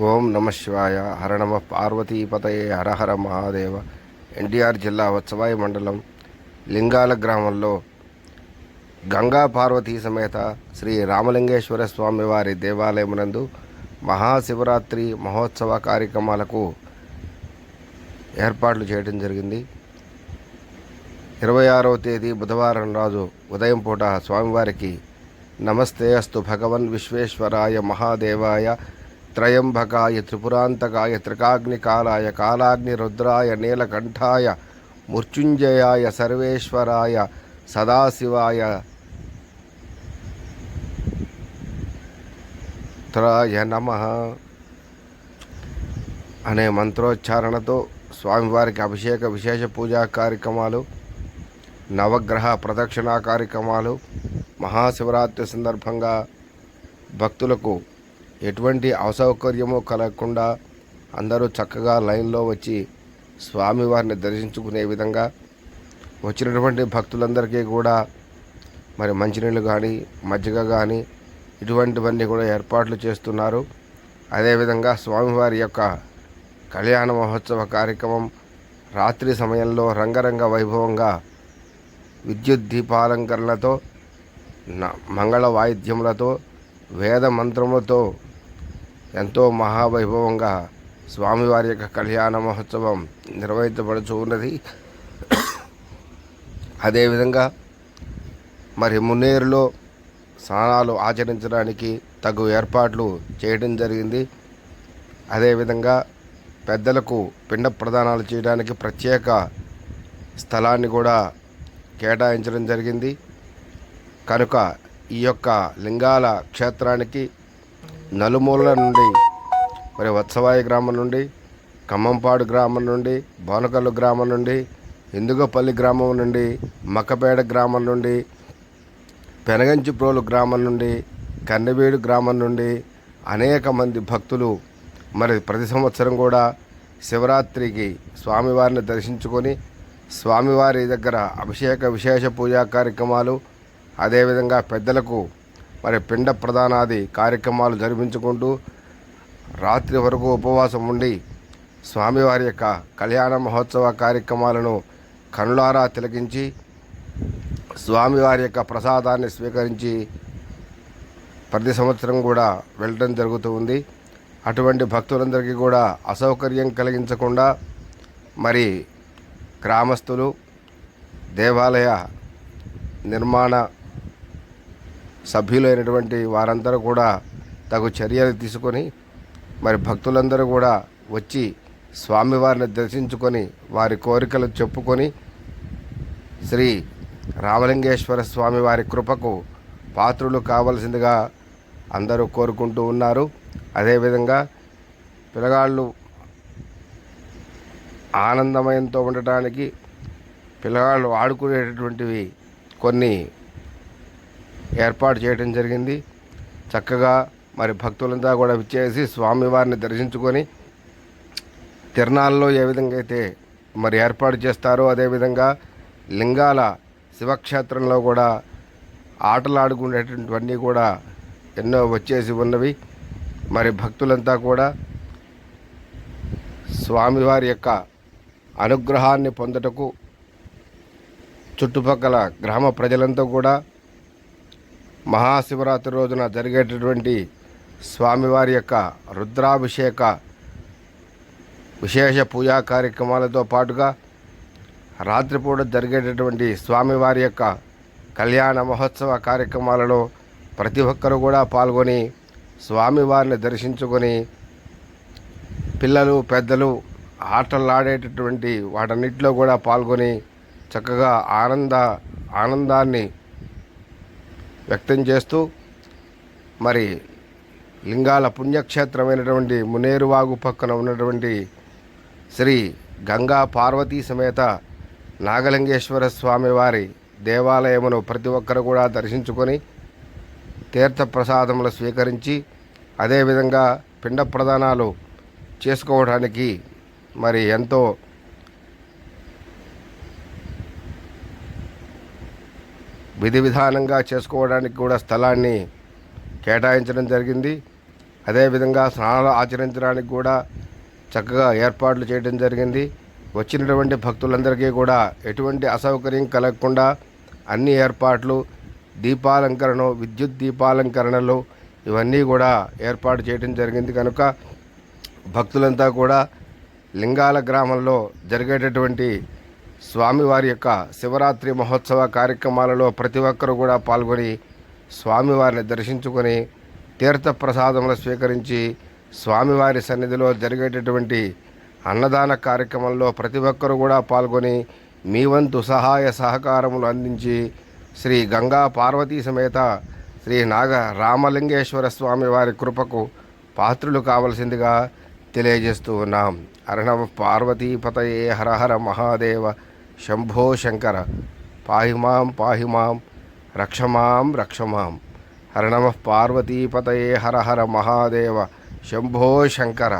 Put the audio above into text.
ఓం నమ శివాయ. హర నమ పార్వతీపతయే హర హర మహాదేవ. ఎన్టీఆర్ జిల్లా వత్సవాయి మండలం లింగాల గ్రామంలో గంగా పార్వతీ సమేత శ్రీ రామలింగేశ్వర స్వామి వారి దేవాలయమునందు మహాశివరాత్రి మహోత్సవ కార్యక్రమాలకు ఏర్పాట్లు చేయడం జరిగింది. ఇరవై ఆరవ తేదీ బుధవారం రాజు ఉదయం పూట స్వామివారికి నమస్తే అస్తు భగవన్ విశ్వేశ్వరాయ మహాదేవాయ త్రయంబకాయ త్రిపురాంతకాయ త్రికాగ్నికాలాయ కాలాగ్ని రుద్రాయ నీలకంఠాయ మృత్యుంజయాయ సర్వేశ్వరాయ సదాశివాయ త్రాయ నమ అనే మంత్రోచ్చారణతో స్వామివారికి అభిషేక విశేష పూజా కార్యక్రమాలు నవగ్రహ ప్రదక్షిణా కార్యక్రమాలు మహాశివరాత్రి సందర్భంగా భక్తులకు ఎటువంటి అసౌకర్యము కలగకుండా అందరూ చక్కగా లైన్లో వచ్చి స్వామివారిని దర్శించుకునే విధంగా వచ్చినటువంటి భక్తులందరికీ కూడా మరి మంచినీళ్ళు కానీ మజ్జిగ కానీ ఇటువంటివన్నీ కూడా ఏర్పాట్లు చేస్తున్నారు. అదేవిధంగా స్వామివారి యొక్క కళ్యాణ మహోత్సవ కార్యక్రమం రాత్రి సమయంలో రంగరంగ వైభవంగా విద్యుత్ దీపాలంకరణలతో మంగళ వాయిద్యములతో వేద మంత్రములతో ఎంతో మహావైభవంగా స్వామివారి యొక్క కళ్యాణ మహోత్సవం నిర్వహించబడుచు ఉన్నది. అదేవిధంగా మరి మున్నేరులో స్నానాలు ఆచరించడానికి తగు ఏర్పాట్లు చేయడం జరిగింది. అదేవిధంగా పెద్దలకు పిండ ప్రదానాలు చేయడానికి ప్రత్యేక స్థలాన్ని కూడా కేటాయించడం జరిగింది. కనుక ఈ యొక్క లింగాల క్షేత్రానికి నలుమూలల నుండి మరి వత్సవాయి గ్రామం నుండి ఖమ్మంపాడు గ్రామం నుండి బోనకల్లు గ్రామం నుండి ఇందుగపల్లి గ్రామం నుండి మక్కపేట గ్రామం నుండి పెనగంచిప్రోలు గ్రామం నుండి కన్నెవీడు గ్రామం నుండి అనేక మంది భక్తులు మరి ప్రతి సంవత్సరం కూడా శివరాత్రికి స్వామివారిని దర్శించుకొని స్వామివారి దగ్గర అభిషేక విశేష పూజా కార్యక్రమాలు అదేవిధంగా పెద్దలకు మరి పిండ ప్రధానాది కార్యక్రమాలు జరిపించుకుంటూ రాత్రి వరకు ఉపవాసం ఉండి స్వామివారి యొక్క కళ్యాణ మహోత్సవ కార్యక్రమాలను కనులారా తిలకించి స్వామివారి యొక్క ప్రసాదాన్ని స్వీకరించి ప్రతి సంవత్సరం కూడా వెళ్ళడం జరుగుతూ ఉంది. అటువంటి భక్తులందరికీ కూడా అసౌకర్యం కలిగించకుండా మరి గ్రామస్తులు దేవాలయ నిర్మాణ సభ్యులైనటువంటి వారందరూ కూడా తగు చర్యలు తీసుకొని మరి భక్తులందరూ కూడా వచ్చి స్వామివారిని దర్శించుకొని వారి కోరికలు చెప్పుకొని శ్రీ రామలింగేశ్వర స్వామి వారి కృపకు పాత్రులు కావలసిందిగా అందరూ కోరుకుంటూ ఉన్నారు. అదేవిధంగా పిల్లగాళ్ళు ఆనందమయంతో ఉండటానికి పిల్లగాళ్ళు ఆడుకునేటటువంటివి కొన్ని ఏర్పాటు చేయడం జరిగింది. చక్కగా మరి భక్తులంతా కూడా విచ్చేసి స్వామివారిని దర్శించుకొని తిరణాల్లో ఏ విధంగా అయితే మరి ఏర్పాటు చేస్తారో అదేవిధంగా లింగాల శివక్షేత్రంలో కూడా ఆటలాడుకునేటటువంటివన్నీ కూడా ఎన్నో వచ్చేసి ఉన్నవి. మరి భక్తులంతా కూడా స్వామివారి యొక్క అనుగ్రహాన్ని పొందుటకు చుట్టుపక్కల గ్రామ ప్రజలంతా కూడా మహాశివరాత్రి రోజున జరిగేటటువంటి స్వామివారి యొక్క రుద్రాభిషేక విశేష పూజా కార్యక్రమాలతో పాటుగా రాత్రిపూట జరిగేటటువంటి స్వామివారి యొక్క కళ్యాణ మహోత్సవ కార్యక్రమాలలో ప్రతి ఒక్కరూ కూడా పాల్గొని స్వామివారిని దర్శించుకొని పిల్లలు పెద్దలు ఆటలాడేటటువంటి వాటన్నిటిలో కూడా పాల్గొని చక్కగా ఆనంద ఆనందాన్ని వ్యక్తం చేస్తూ మరి లింగాల పుణ్యక్షేత్రమైనటువంటి మునేరువాగు పక్కన ఉన్నటువంటి శ్రీ గంగా పార్వతీ సమేత నాగలింగేశ్వర స్వామివారి దేవాలయమును ప్రతి ఒక్కరు కూడా దర్శించుకొని తీర్థప్రసాదములు స్వీకరించి అదేవిధంగా పిండ ప్రదానాలు చేసుకోవడానికి మరి ఎంతో విధి విధానంగా చేసుకోవడానికి కూడా స్థలాన్ని కేటాయించడం జరిగింది. అదేవిధంగా స్నానాలు ఆచరించడానికి కూడా చక్కగా ఏర్పాట్లు చేయడం జరిగింది. వచ్చినటువంటి భక్తులందరికీ కూడా ఎటువంటి అసౌకర్యం కలగకుండా అన్ని ఏర్పాట్లు దీపాలంకరణ విద్యుత్ దీపాలంకరణలు ఇవన్నీ కూడా ఏర్పాటు చేయడం జరిగింది. కనుక భక్తులంతా కూడా లింగాల గ్రామంలో జరిగేటటువంటి స్వామివారి యొక్క శివరాత్రి మహోత్సవ కార్యక్రమాలలో ప్రతి ఒక్కరూ కూడా పాల్గొని స్వామివారిని దర్శించుకొని తీర్థప్రసాదములు స్వీకరించి స్వామివారి సన్నిధిలో జరిగేటటువంటి అన్నదాన కార్యక్రమంలో ప్రతి ఒక్కరూ కూడా పాల్గొని మీ వంతు సహాయ సహకారములు అందించి శ్రీ గంగా పార్వతీ సమేత శ్రీ నాగ రామలింగేశ్వర స్వామి వారి కృపకు పాత్రులు కావలసిందిగా తెలియజేస్తూ ఉన్నాం. అరణమ పార్వతీపతయే హరహర మహాదేవ శంభో శంకర పాహిమాం పాహిమాం రక్షమాం రక్షమాం హర నమ పార్వతీపతయే హర హర మహాదేవ శంభో శంకర